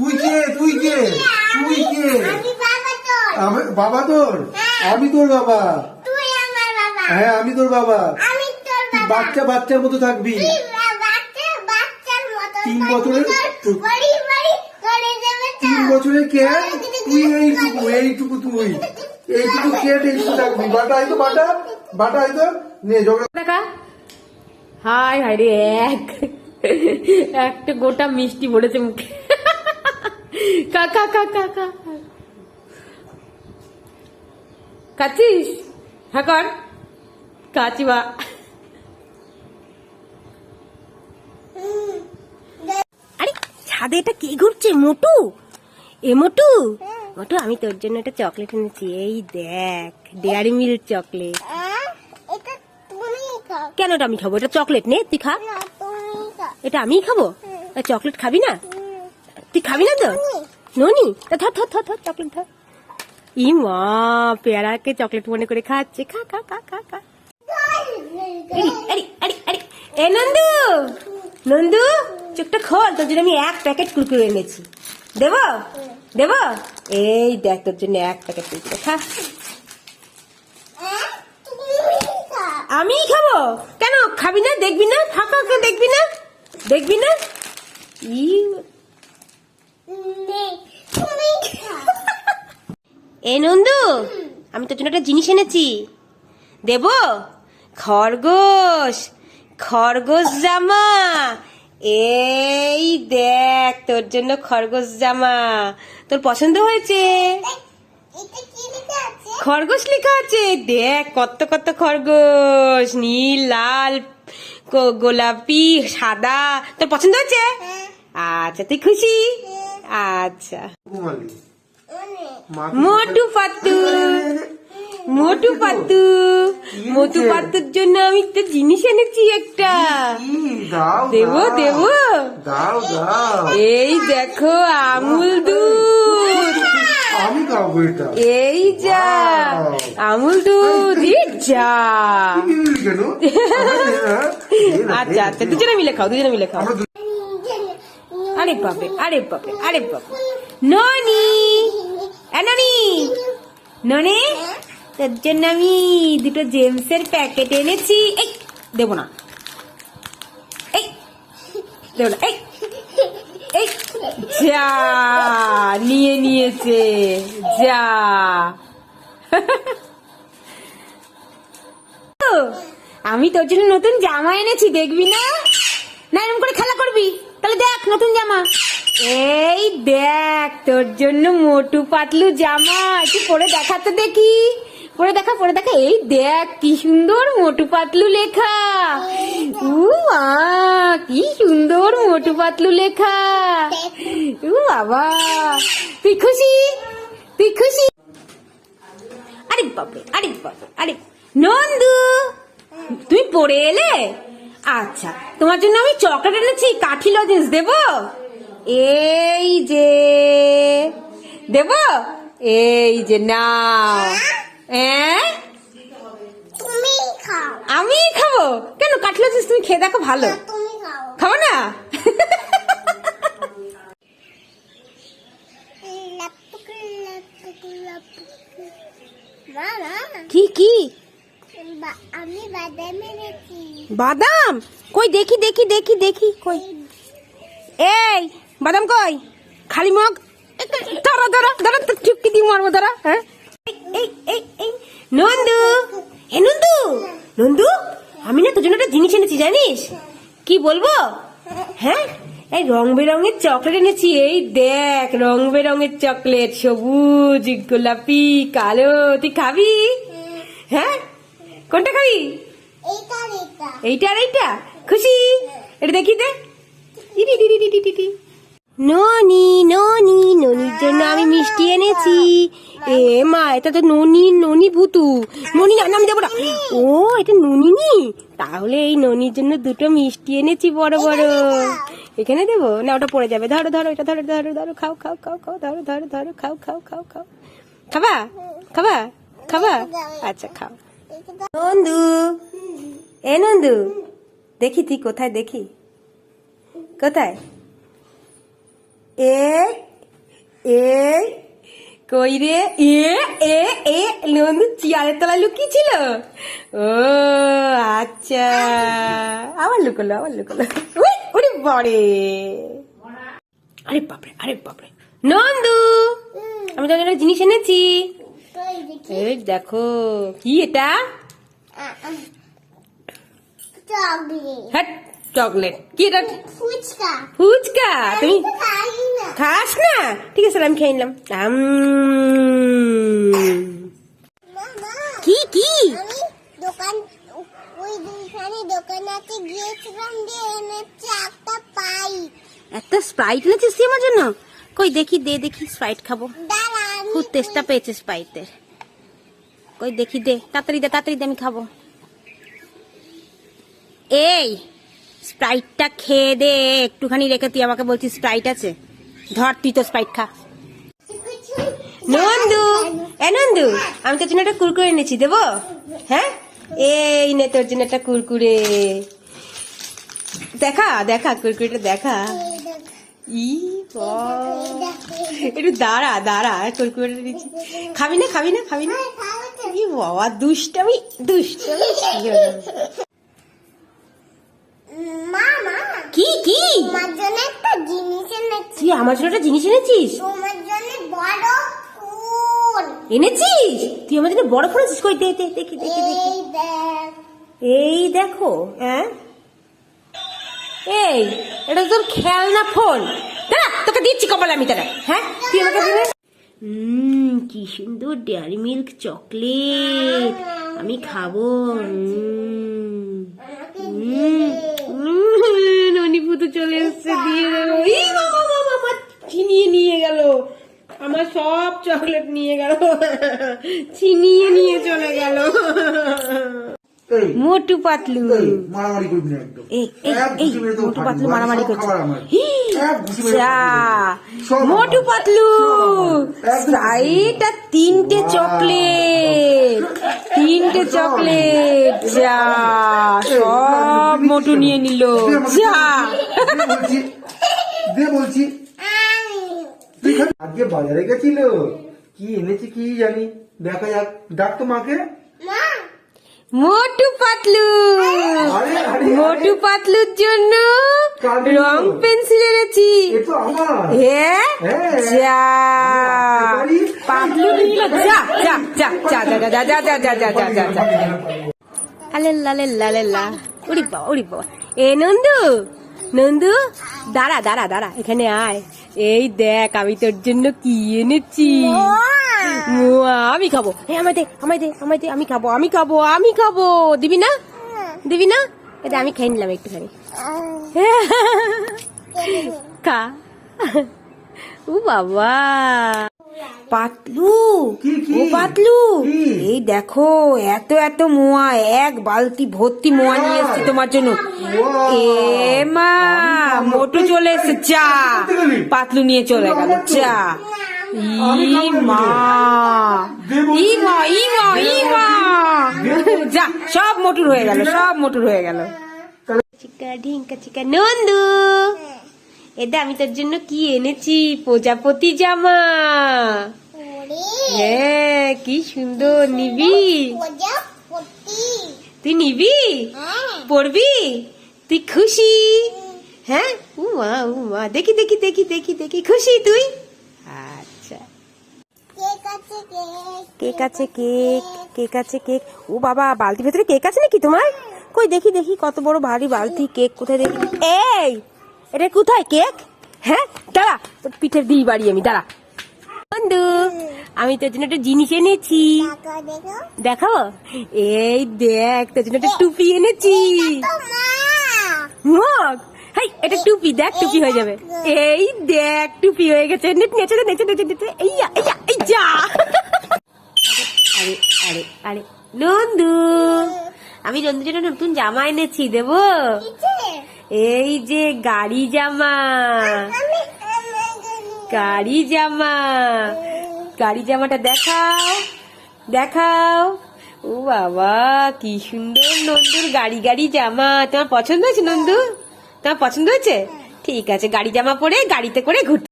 তুই কে? তুই কে? তুই কে? আমি বাবা তোর। আমি তোর? বাবা। তুই আমার বাবা। হ্যাঁ আমি তোর বাবা। তুই বাচ্চা বাচ্চার মতো থাকবি। তিন বছরের- তোর বড়ি বড়ি করে দেবে তো। তিন বছরের কে? তুই এইটুকু এইটুকু তুই। এইটুকু কে এইটুকু থাকবি? বাটা হয়তো বাটা। বাটা হয়তো নে হাই হাই রে এক। একটা গোটা মিষ্টি পড়েছে মুখে। কাকা কাকা কাকা কাচিস হ্যাঁ কর কাচি বা আরে ছাদে এটা কে ঘুরছে? মোটু? এ মোটু? মোটু আমি তোর জন্য একটা চকলেট এনেছি। এই দেখ ডেয়ারি মিল্ক চকলেট। কেন এটা আমি খাব? এটা চকলেট নে তুই খা। খাও। এটা আমিই খাব? চকলেট খাবি না। তুই খাবি না তো? ননি ধর ধর ধর ধর চকলেট ধর। ই মা, পেয়ারাকে চকলেট মনে করে খাচ্ছে। খা খা খা খা খা। এ নন্দু নন্দু, চোখটা খোল, তোর জন্য আমি এক প্যাকেট কুরকুরে এনেছি। দেব? দেব? এই দেখ, তোর জন্য এক প্যাকেট কুরকুরে, খা। আমিই খাব? কেন, খাবি না, দেখবি না? ফাঁকা, দেখবি না? দেখবি না? ই এ নন্দু আমি তোর জন্য একটা জিনিস এনেছি। দেব? খরগোশ। খরগোশ জামা। এই দেখ তোর জন্য খরগোশ জামা। তোর পছন্দ হয়েছে? খরগোশ লেখা আছে। দেখ কত কত খরগোশ। নীল লাল গোলাপি সাদা। তোর পছন্দ হয়েছে? হ্যাঁ, আচ্ছা তুই খুশি? আচ্ছা। মোটু পাতু। মোটু পাতু। মোটু পাতুর জন্য আমি তো জিনিস এনেছি একটা। দেব দেব। দাও দাও। এই দেখো আমুল দুধ। এই যা আমুল দুধ যা। আচ্ছা আচ্ছা। দুজনে মিলে খাও দুজনে মিলে খাও। আরে বাপরে আরে বাপরে আরে বাপরে। ননি ননি ননি, তোর জন্য আমি দুটো জেমসের প্যাকেট এনেছি। এই, দেবো না। এই, দেবো না। এই এই, যা, নিয়ে নিয়েছে, যা। আমি তোর জন্য নতুন জামা এনেছি, দেখবি না? না এরকম করে তাহলে দেখ নতুন জামা। এই দেখ, তোর জন্য মোটু পাতলু জামা। একটু পরে দেখাতে দেখি। পরে দেখা পরে দেখা। এই দেখ, কি সুন্দর মোটু পাতলু লেখা। উ কি সুন্দর মোটু পাতলু লেখা। উ বাবা তুই খুশি? তুই খুশি? আরে বাপরে আরে বাপরে, আরে, নন্দু তুমি পড়ে এলে? আচ্ছা তোমার জন্য আমি চকলেট এনেছি কাঠি লজেন্স দেব? এই যে দেব? এই যে নাও। হ্যাঁ? আমি খাব? কেন কাঠি লজেন্স তুমি খেয়ে দেখো ভালো। খাও। খাব না? কি কি আমি বাদাম এনেছি। বাদাম? কই দেখি দেখি দেখি দেখি কই? এই বাদাম কই? খালি মগ ধরো ধরো ধরো চুপকি দিয়ে মারবো ধরো হ্যাঁ? নন্দু হে নন্দু নন্দু আমি না তোর জন্য একটা জিনিস এনেছি জানিস? কি বলব? হ্যাঁ? এই রং বেরঙের চকলেট এনেছি এই দেখ রং বেরঙের চকলেট সবুজ গোলাপি কালো তুই খাবি? হ্যাঁ? কোনটা খাবি? এইটা আর এইটা। খুশি? এটা দেখি দে। ননি ননি ননির জন্য আমি মিষ্টি এনেছি। এ মা এটা তো ননি ননি ভুতু। ননি না নাম দেবো না। ও এটা ননি নি তাহলে এই ননির জন্য দুটো মিষ্টি এনেছি বড় বড়। এখানে দেবো? না ওটা পড়ে যাবে। ধরো ধরো এটা ধরো ধরো ধরো খাও খাও খাও খাও ধরো ধরো ধরো খাও খাও খাও খাও। খাবা? খাবা? খাবা? আচ্ছা খাও। নন্দু। এ নন্দু, দেখি তুই কোথায়, দেখি। কোথায়? এ এই কই রে? এ এ এ, নন্দু চেয়ারের তলায় লুকিয়ে ছিল ও আচ্ছা। আবার লুকলো আবার লুকলো। ওরে বড়ে আরে বাপরে আরে বাপরে। নন্দু, আমি তোর জন্য জিনিস এনেছি। এই দেখো। কি এটা? চকলেট। কি এটা? ফুচকা। ফুচকা খাস না? ঠিক আছে আমি খেয়ে নিলাম। একটা স্প্রাইট এনেছিস আমার জন্য? কই, দেখি, দে, দেখি, স্প্রাইট খাব। খুব তেষ্টা পেয়েছে স্প্রাইটের কই দেখি দে, তাড়াতাড়ি দে তাড়াতাড়ি দে, আমি খাব। এই স্প্রাইটটা খেয়ে দে, একটুখানি রেখে তুই আমাকে বলছিস স্প্রাইট আছে। ধর, তুই তো স্প্রাইট খা। নন্দু, এ নন্দু, আমি তোর জন্য একটা কুরকুরে এনেছি, দেবো? হ্যাঁ? এই নে তোর জন্য একটা কুরকুরে। দেখা দেখা, কুরকুরেটা দেখা। ই। একটু দাঁড়া দাঁড়া কুরকুরে দিচ্ছি। খাবি না খাবি না খাবি না। ই বাবা দুষ্টামি দুষ্টামি। কি কি? জন্য একটা জিনিস এনেছি। তুই আমার জন্য একটা জিনিস এনেছিস? তোমার জন্য বড় ফুল। এনেছিস? তুই আমার জন্য বড় ফোন আছিস কই দে দে দেখ। এই দেখো হ্যাঁ? এই, এটা তোর খেলনা ফোন? তোকে দিচ্ছি কপাল আমি তারা হ্যাঁ তুই আমাকে দিলে কি সুন্দর ডেয়ারি মিল্ক চকলেট। আমি খাব। ননিপুতো চলে এসছে, দিয়ে আমার ছিনিয়ে নিয়ে গেল। আমার সব চকলেট নিয়ে গেল। ছিনিয়ে নিয়ে চলে গেল। মোটু পাতলু। মোটু পাতলু মারামারি মোটু পাতলু। এটা তিনটে চকলেট। তিনটে চকলেট। যা সব মোটু নিয়ে নিল। যা। দে বলছি। আজকে বাজারে গেছিল? কি এনেছি কি জানি? দেখা যাক। ডাক তো মাকে। মোটু পাতলু মোটু পাতলুর জন্য? রং পেন্সিল এনেছি হ্যাঁ হ্যাঁ। যা। পাতলু নিল যা যা যা যা যা যা যা যা যা যা যা যা যা আলেল্লা লেল্লা লেল্লা উড়ি বাবা উড়ি বাবা এ নন্দু নন্দু দাঁড়া দাঁড়া দাঁড়া এখানে আয় এই দেখ আমি তোর জন্য কি এনেছি? আমি খাব। হ্যাঁ আমার দে আমায় দে আমায় দে আমি খাব আমি খাব আমি খাব। দিবি না? দিবি না? এটা আমি খেয়ে নিলাম একটু একটুখানি খা। ও বাবা। পাতলু। কি, কি? ও পাতলু। এই দেখো এত এত মোয়া। এক বালতি ভর্তি মোয়া নিয়ে এসেছি তোমার জন্য! এ মা মোটু চলে এসেছে। চা পাতলু নিয়ে চলে গেল। চা যা। সব মোটুর হয়ে গেল সব মোটুর হয়ে গেল। চিকা ঢিঙ্কা চিকা নন্দু। এটা আমি তোর জন্য কি এনেছি? প্রজাপতি জামা। হ্যাঁ কি সুন্দর নিবি। তুই নিবি? হ্যাঁ। পড়বি তুই খুশি? হ্যাঁ? উমা উমা। দেখি দেখি দেখি দেখি দেখি। খুশি তুই? আচ্ছা। কেক আছে কেক। কেক আছে কেক। ও বাবা বালতির ভেতরে কেক আছে নাকি তোমার? কই দেখি দেখি কত বড় ভারী বালতি। কেক কোথায় দেখি? এই! এটা কোথায়, কেক? হ্যাঁ দাঁড়া, তোর পিঠের দিই বাড়ি আমি, দাঁড়া। বন্ধু, আমি তোর জন্য একটা জিনিস এনেছি। দেখো দেখাবো এই দেখ, তোর জন্য একটা টুপি এনেছি। মগ, হাই, এটা টুপি, দেখ টুপি হয়ে যাবে। এই দেখ, টুপি হয়ে গেছে। নেচে নেচে নেচে নেচে এইয়া এইয়া এই যা আরে আরে আরে নন্দু, আমি নন্দুর জন্য নতুন জামা এনেছি, দেবো। এই যে গাড়ি জামা। গাড়ি জামা। গাড়ি জামাটা দেখাও দেখাও। ও বাবা, কি সুন্দর নন্দুর গাড়ি গাড়ি জামা। তোমার পছন্দ হয়েছে নন্দু? তোমার পছন্দ হয়েছে? ঠিক আছে, গাড়ি জামা পরে গাড়িতে করে ঘুরতে